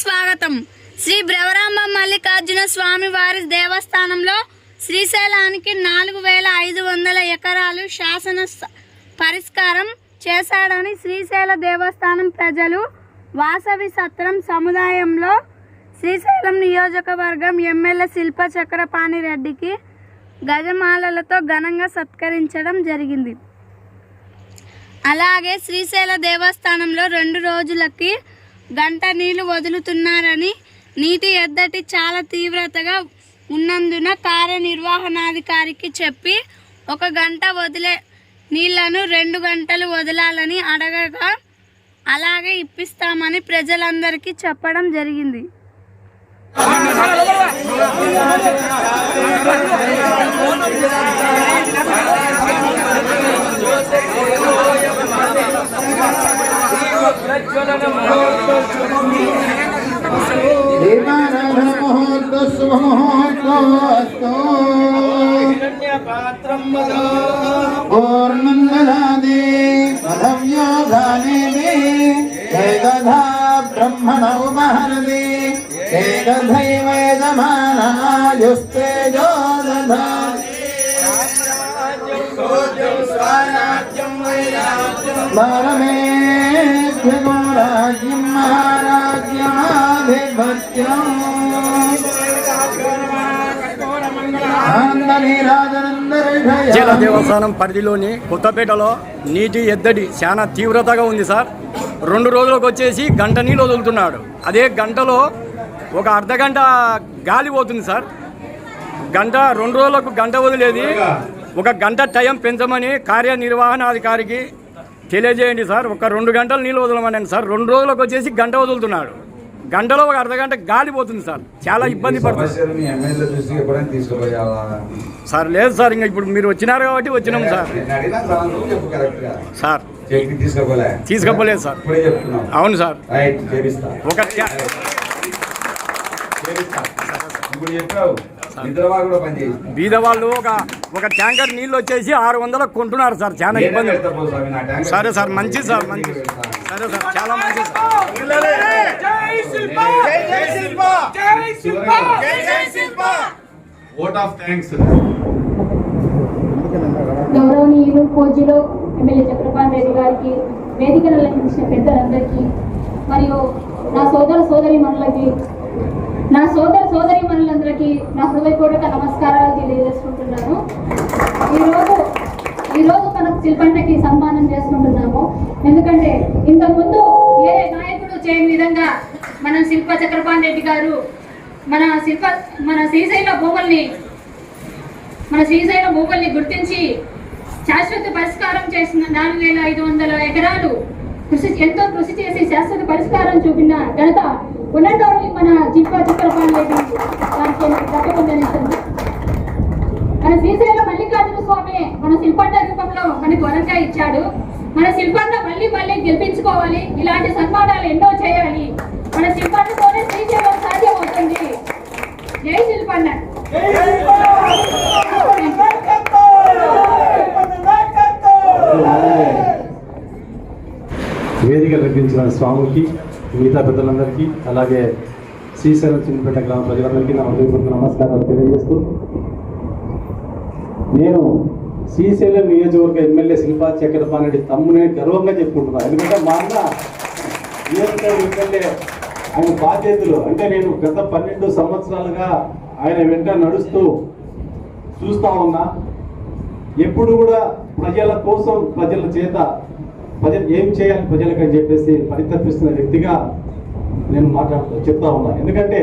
స్వాగతం. శ్రీ బ్రవరాంబ మల్లికార్జున స్వామి వారి దేవస్థానంలో శ్రీశైలానికి నాలుగు వేల ఐదు వందల ఎకరాలు శాసన పరిష్కారం చేశాడని శ్రీశైల దేవస్థానం ప్రజలు వాసవి సత్రం సముదాయంలో శ్రీశైలం నియోజకవర్గం ఎమ్మెల్యే శిల్ప చక్రపాణి రెడ్డికి గజమాలలతో ఘనంగా సత్కరించడం జరిగింది. అలాగే శ్రీశైల దేవస్థానంలో రెండు రోజులకి గంట నీళ్ళు వదులుతున్నారని నీటి ఎద్దటి చాలా తీవ్రతగా ఉన్నందున కార్యనిర్వహణాధికారికి చెప్పి ఒక గంట వదిలే నీళ్ళను రెండు గంటలు వదలాలని అడగగా అలాగే ఇప్పిస్తామని ప్రజలందరికీ చెప్పడం జరిగింది. ముహూర్త శుభముహూర్తోస్తు పూర్ణందదాది పదవ్యోగానే ఏకధా బ్రహ్మణ ఉపహరది ఏకధైవేదమానాయుస్తేజో దధాతి పరమేభ్యగో రాజ్యం మహారాజ్యమాధిపత్యం దేవస్థానం పరిధిలోని కొత్తపేటలో నీటి ఎద్దడి చాలా తీవ్రతగా ఉంది సార్. రెండు రోజులకు వచ్చేసి గంట నీళ్ళు వదులుతున్నాడు. అదే గంటలో ఒక అర్ధ గంట గాలి పోతుంది సార్. గంట రెండు రోజులకు గంట వదిలేది. ఒక గంట టైం పెంచమని కార్యనిర్వహణాధికారికి తెలియజేయండి సార్. ఒక రెండు గంటలు నీళ్ళు వదలమనండి సార్. రెండు రోజులకు వచ్చేసి గంట వదులుతున్నాడు. గంటలో ఒక అర్ధ గంట గాలి పోతుంది సార్. చాలా ఇబ్బంది పడుతుంది. సార్ లేదు సార్. ఇంకా ఇప్పుడు మీరు వచ్చినారు కాబట్టి వచ్చినాం సార్. సార్. తీసుకపోలేదు సార్. అవును సార్. ఒక బీద వాళ్ళు ఒక ఒక ట్యాంకర్ నీళ్ళు వచ్చేసి ఆరు వందలకు కొంటున్నారు సార్ చాలా ఇబ్బంది. సరే సార్ మంచిది సార్ మంచిది. సరే సార్ చాలా థ్యాంక్స్ గౌరవనీయులు పూజ్యులు ఎమ్మెల్యే చక్రపాణి రెడ్డి గారికి వేదికను అలంకరించిన పెద్దలందరికీ మరియు నా సోదర సోదరి మనులకి నా సోదర సోదరి మనులందరికీ నా హృదయపూర్వక నమస్కారాలు తెలియజేసుకుంటున్నాను. ఈరోజు ఈరోజు మనకు శిల్పంటకి సన్మానం చేసుకుంటున్నాము. ఎందుకంటే ఇంతకుముందు ఏ నాయకుడు చేయని విధంగా మన శిల్ప చక్రపాణి రెడ్డి గారు మన శిల్ప మన శ్రీశైల భూముల్ని మన శ్రీశైల భూముల్ని గుర్తించి శాశ్వత పరిష్కారం చేసిన నాలుగు వేల ఐదు వందల ఎకరాలు కృషి ఎంతో కృషి చేసి శాశ్వత పరిష్కారం చూపిన ఘనత ఉన్నటోని మన జిప్ప చక్రపాణి రెడ్డి తప్పకుండా మన శ్రీశైలం మల్లికార్జున స్వామి మన శిల్పండ రూపంలో మనకు వరంగా ఇచ్చాడు. మన శిల్పండ మళ్ళీ మళ్ళీ గెలిపించుకోవాలి. ఇలాంటి సన్మానాలు ఎన్నో చేయాలి. మన శిల్పండతోనే శ్రీశైలం సాధ్యం అవుతుంది జై శిల్పండ వేదిక లభించిన స్వామికి మిగతా పెద్దలందరికీ అలాగే శ్రీశైలం చిన్నపేట గ్రామ ప్రజలందరికీ నా హృదయపూర్వక నమస్కారాలు తెలియజేస్తూ నేను శ్రీశైలం నియోజకవర్గ ఎమ్మెల్యే శిల్పా చక్రపాణి తమ్ముని గర్వంగా చెప్పుకుంటున్నాను. ఎందుకంటే మా అన్న నియోజకవర్గ ఎమ్మెల్యే ఆయన బాధ్యతలు అంటే నేను గత పన్నెండు సంవత్సరాలుగా ఆయన వెంట నడుస్తూ చూస్తా ఉన్నా ఎప్పుడు కూడా ప్రజల కోసం ప్రజల చేత ప్రజలు ఏం చేయాలి ప్రజలకు అని చెప్పేసి పరితపిస్తున్న వ్యక్తిగా నేను మాట్లాడుతూ చెప్తా ఉన్నా. ఎందుకంటే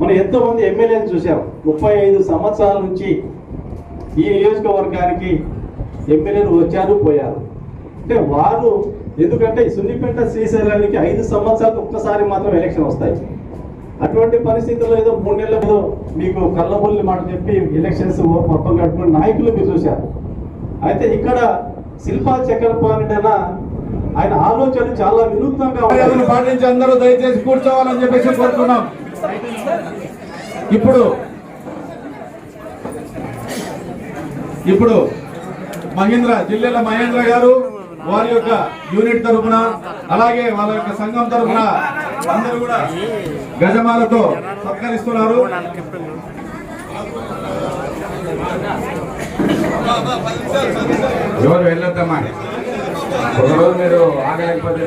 మనం ఎంతోమంది ఎమ్మెల్యేని చూసాం ముప్పై ఐదు సంవత్సరాల నుంచి ఈ నియోజకవర్గానికి ఎమ్మెల్యేలు వచ్చారు పోయారు. అంటే వారు ఎందుకంటే సున్నిపేట శ్రీశైలానికి ఐదు సంవత్సరాలకు ఒక్కసారి మాత్రం ఎలక్షన్ వస్తాయి. అటువంటి పరిస్థితుల్లో ఏదో మూడు నెలల ఏదో మీకు కళ్ళబుల్లి మాట చెప్పి ఎలక్షన్స్ మొత్తం కట్టుకుని నాయకులు మీరు చూశారు. అయితే ఇక్కడ శిల్పా చక్రపాణి ఆయన ఆలోచనలు చాలా వినూత్నంగా పాటించి అందరూ దయచేసి కూర్చోవాలని చెప్పేసి కోరుతున్నాం. ఇప్పుడు ఇప్పుడు మహేంద్ర జిల్లాల మహేంద్ర గారు వారి యొక్క యూనిట్ తరపున అలాగే వాళ్ళ యొక్క సంఘం తరపున అందరూ కూడా గజమాలతో సత్కరిస్తున్నారు. ఎవరు వెళ్ళొద్దమ్మా? ఒకరోజు మీరు ఆగలేకపోతే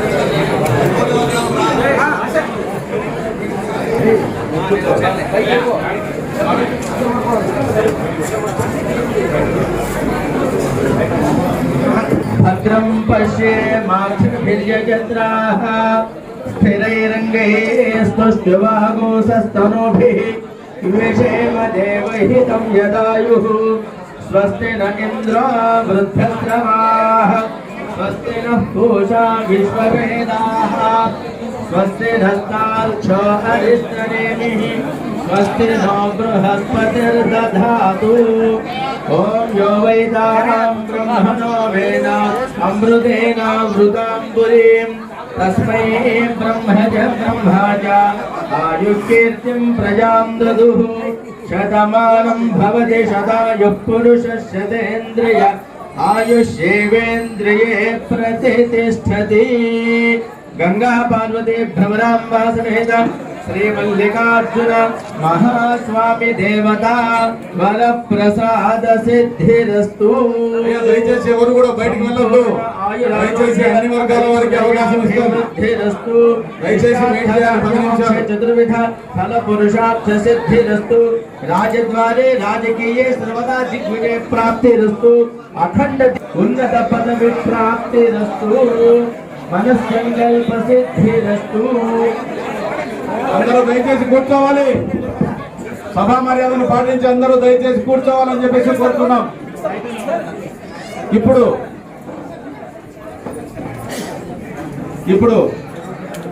भद्रं पश्येमाक्षभिर्यजत्राः स्थिरैरङ्गैः स्वस्तिवागोसस्तनोभिः विषेम देवहितं यदायुः, स्वस्ति न इन्द्रो वृद्धक्रमाः, स्वस्ति नः पूषा विश्ववेदाः स्वस्ति नस्ताल्क्षो अरिष्टनेमिः स्वस्ति नो बृहस्पतिर्दधातु ॐ यो वैदानां ब्रह्मणो वेद अमृतेनामृताम्बुरीम् तस्मै ब्रह्मज ब्रह्माज आयुष्कीर्तिं प्रजां ददुः शतमानं भवति शतायुः पुरुषः शतेन्द्रिय आयुष्येवेन्द्रिये प्रतिष्ठति गङ्गा पार्वती भ्रमराम्बा समेत श्रीमल्लिकार्जुन महास्वामी देवता वरप्रसाद सिद्धिरस्तु దయచేసి ఎవరు కూడా బయటికి వెళ్ళొద్దు దయచేసి అన్ని వర్గాల వారికి అవకాశం ఇస్తాం సిద్ధిరస్తు దయచేసి వెయిట్ చేయాలి పది నిమిషాలు. చతుర్విధ ఫల పురుషార్థ సిద్ధిరస్తు రాజద్వారే రాజకీయే సర్వదా దిగ్విజయ ప్రాప్తిరస్తు అఖండ ఉన్నత పదవి ప్రాప్తిరస్తు మనస్సంకల్ప అందరూ దయచేసి కూర్చోవాలి. సభా మర్యాదను పాటించి అందరూ దయచేసి కూర్చోవాలని చెప్పేసి కోరుతున్నాం. ఇప్పుడు ఇప్పుడు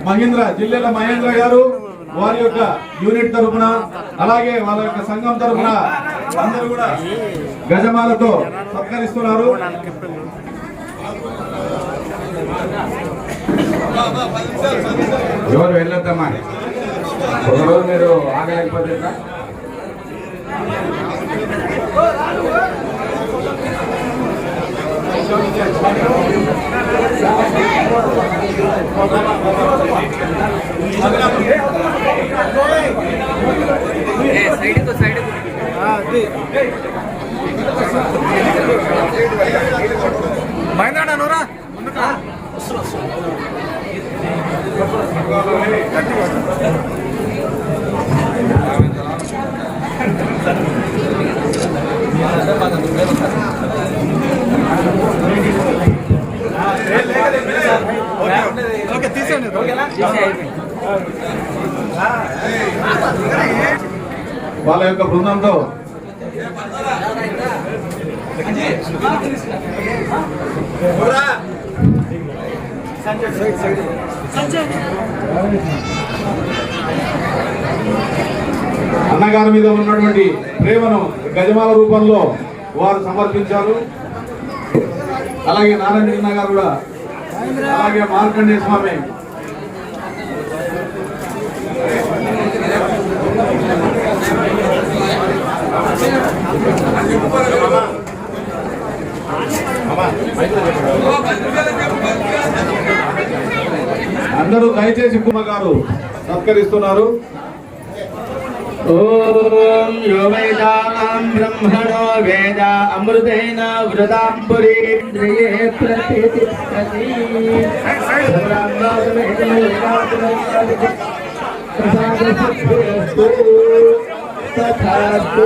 మహేంద్ర జిల్లాల మహేంద్ర గారు వారి యొక్క యూనిట్ తరపున అలాగే వాళ్ళ యొక్క సంఘం తరపున అందరూ కూడా గజమాలతో సత్కరిస్తున్నారు. ఎవరు వెళ్ళొద్దమ్మా ఒకరోజు మీరు ఆగలేకపోతే ఎట్లా? వాళ్ళ యొక్క బృందంతో అన్నగారి మీద ఉన్నటువంటి ప్రేమను గజమాల రూపంలో వారు సమర్పించారు. అలాగే నారాయణ గారు కూడా అలాగే మార్కండేయ స్వామి. అందరూ దయచేసి కుమ్మ గారు సత్కరిస్తున్నారు. ఓం యో వేదాం బ్రహ్మణో వేద అమృతేన వృతాం పురీంద్రియే ప్రతిష్టతి తథాస్తు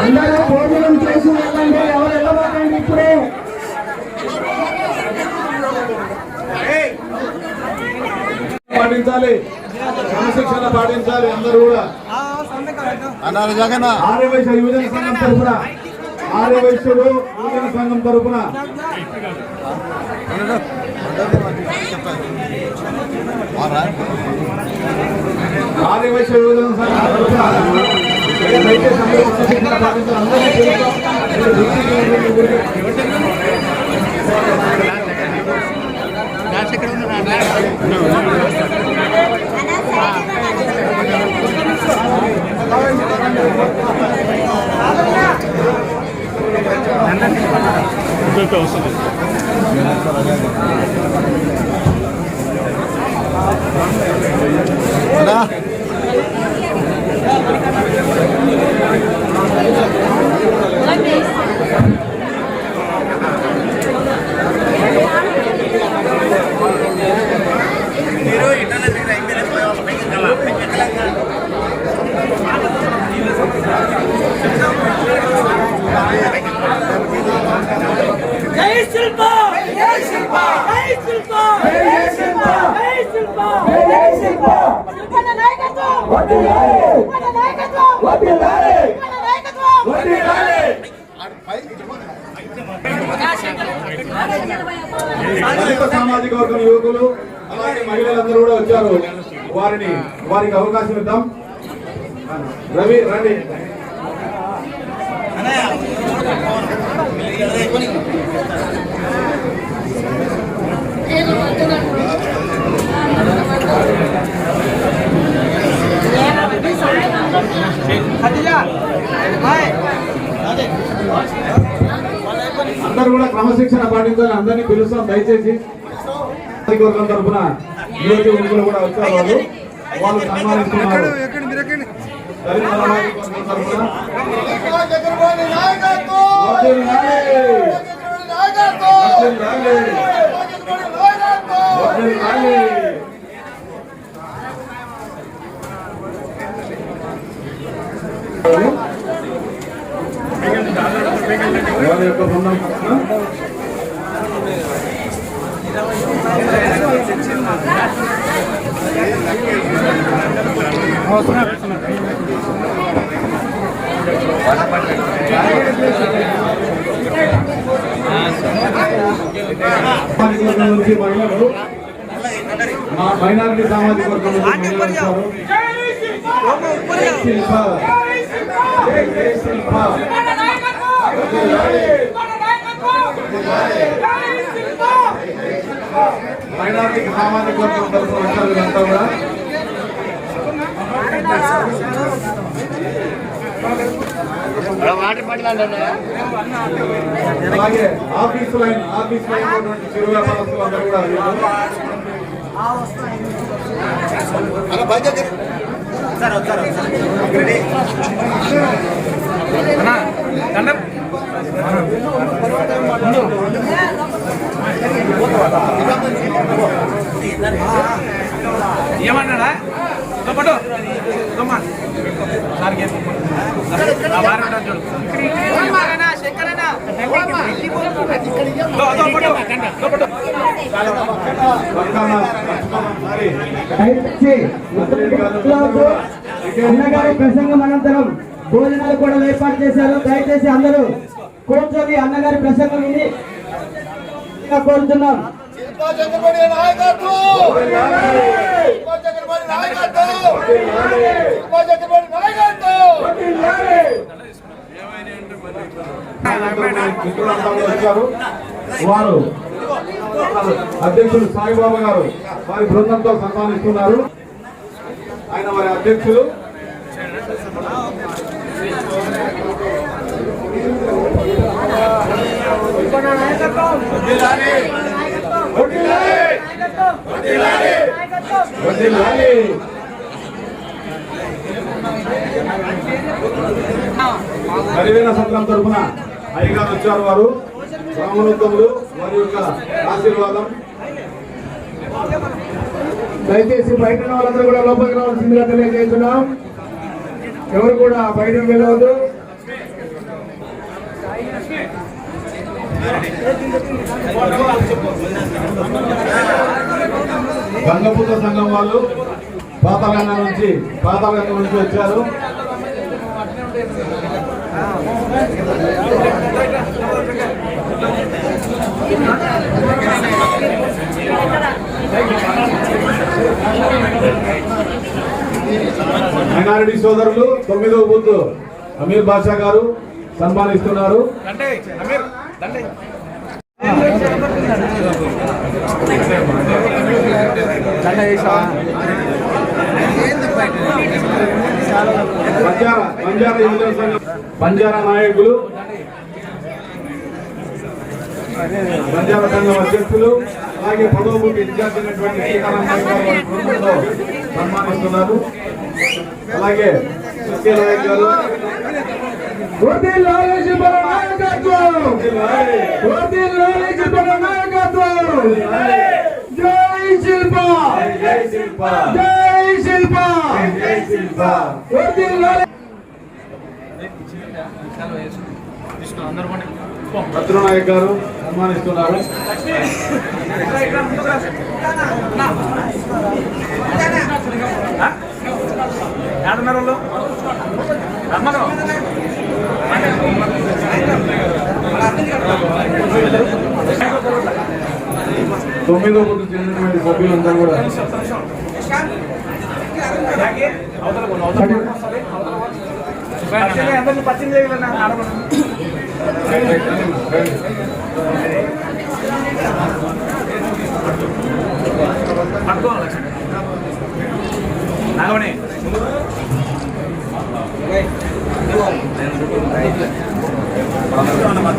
అందరూ భోజనం చేసి వెళ్ళండి ఎవరు వెళ్ళబోకండి ఇప్పుడే పాటించాలి క్రమశిక్షణ పాటించాలి అందరూ కూడా ఆర్యవైశ్య యువజన సంఘం తరఫున ఆర్యవైశ్యుడు యువజన సంఘం తరఫున ఆర్యవైశ్య యువజన సంఘం తరఫున దయచేసి అందరూ క్రమశిక్షణ పాటించాలి అందరినీ పిలుద్దాం. దళిత సామాజిక వర్గం యువకులు అలాగే మహిళలందరూ కూడా వచ్చారు. వారిని వారికి అవకాశం ఇద్దాం. రవి రండి. ఖతిజా హాయ్. అదే అందరూ కూడా క్రమశిక్షణ పాటించాలి అందరినీ పిలుస్తాం. దయచేసి వర్గం తరఫున నియోజకవర్గంలో కూడా వచ్చారు వాళ్ళు. వాళ్ళు సన్మానిస్తున్నారు. దళిత సామాజిక వర్గం తరఫున వర్ధిల్లాలి. వర్ధిల్లాలి. వర్ధిల్లాలి. వారి యొక్క బృందం నుంచి మహిళలు మైనారిటీ సామాజిక వర్గం శిల్ప శిల్ప మైనారిటీ సామాజిక వర్గం తరఫున వచ్చారు వీళ్ళంతా కూడా అలాగే ఆఫీస్ లైన్ ఆఫీస్ లైన్ చిరు వ్యాపారస్తులు అందరూ కూడా వీళ్ళు. ఏమన్నాడా? పట్టు. అన్నగారి ప్రసంగం అనంతరం భోజనాలు కూడా ఏర్పాటు చేశారు. దయచేసి అందరూ కూర్చొని అన్నగారి ప్రసంగం విని కోరుతున్నాం. వారు అధ్యక్షులు సాయిబాబా గారు వారి బృందంతో సన్మానిస్తున్నారు. ఆయన వారి అధ్యక్షులు. హరివేణ హరివేల సత్రం తరఫున అయ్యగారు వచ్చారు వారు. రామనోత్తములు వారి యొక్క ఆశీర్వాదం. దయచేసి బయట వాళ్ళందరూ కూడా లోపలికి రావాల్సిందిగా తెలియజేస్తున్నాం. ఎవరు కూడా బయటకు వెళ్ళవద్దు. గంగపుత్ర సంఘం వాళ్ళు పాతగంగ నుంచి పాతగంగ నుంచి వచ్చారు. మైనారిటీ సోదరులు తొమ్మిదో బూత్ అమీర్ బాషా గారు సన్మానిస్తున్నారు. బంజారా బంజారా నాయకులు బంజారా సంఘం అధ్యక్షులు అలాగే పదవ బూత్ ఇన్ఛార్జ్ అయినటువంటి సన్మానిస్తున్నారు. అలాగే సత్య నాయక్ గారు జై శిల్ప జై శిల్ప. జై శిల్ప. జై శిల్ప భద్రనాయక్ గారు సన్మానిస్తున్నారు. తొమ్మిదో బుద్ధి చెందినటువంటి సభ్యులందరూ కూడా.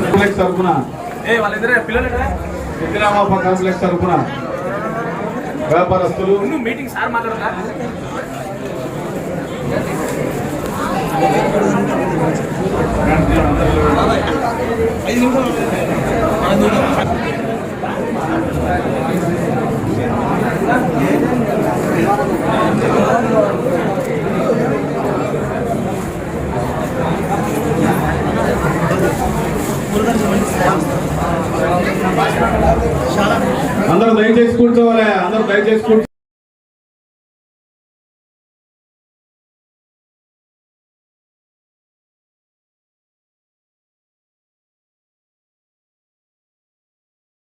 కాంప్లెక్స్ తరఫున ఇందిరామాప కాంప్లెక్స్ తరఫున వ్యాపారస్తులు. మీటింగ్ సార్ మాట్లాడతా